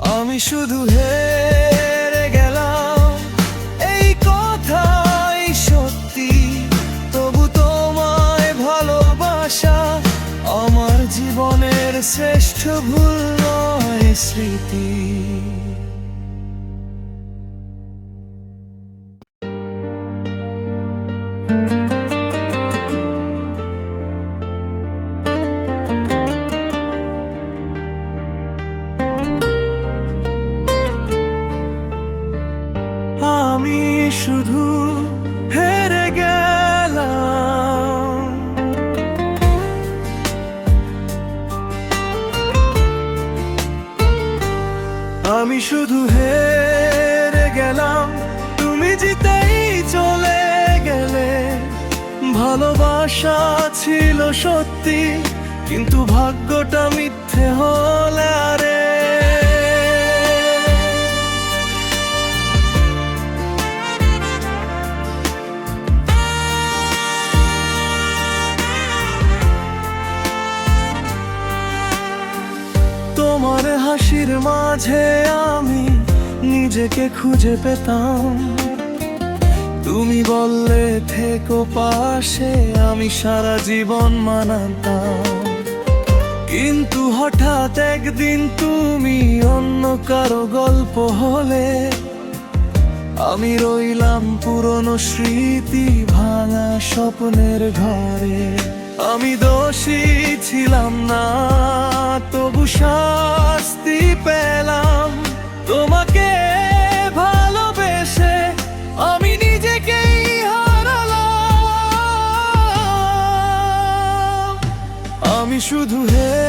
আমি শুধু হেরে গেলাম। এই কথাই সত্যি, তবু তোমায় ভালোবাসা আমার জীবনের শ্রেষ্ঠ ভুল নয় স্মৃতি। আমি হেরে গেলাম। আমি শুধু হেরে গেলাম, তুমি জিতেই চলে গেলে। ভালোবাসা ছিল সত্যি, কিন্তু ভাগ্যটা মিথ্যে হলে আরে তোমার হাসির মাঝে আমি নিজেকে খুঁজে পেতাম। তুমি বললে, থেকো পাশে, আমি সারা জীবন মানাতাম। কিন্তু হঠাৎ একদিন তুমি অন্য কারও গল্প হলে, আমি রইলাম পুরনো স্মৃতি ভাঙা স্বপ্নের ঘরে। আমি দোষী ছিলাম না, তবু শাস্তি পেলাম। তোমাকে ভালোবেসে আমি নিজেকেই হারালাম। আমি শুধু হেরে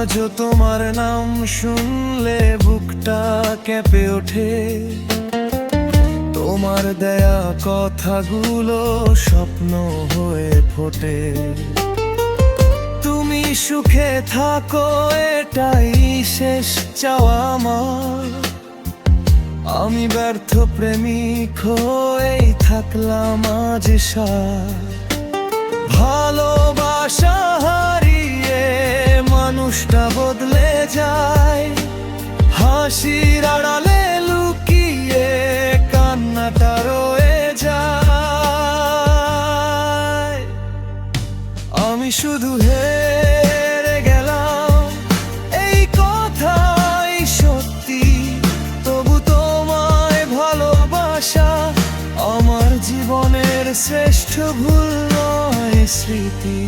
আজও তোমার নাম শুনলে বুকটা কেঁপে ওঠে। তোমার দেয়া কথাগুলো স্বপ্ন হয়ে ফোটে। তুমি সুখে থাকো, এটাই শেষ চাওয়া আমার। আমি ব্যর্থ প্রেমিক হয়েই থাকলাম আজ সার যায়। হাসির আড়ালে লুকিয়ে কান্নাটা রয়ে যায়। আমি শুধু হেরে গেলাম। এই কথাই সত্যি, তবু তোমায় ভালোবাসা আমার জীবনের শ্রেষ্ঠ ভুল নয় স্মৃতি।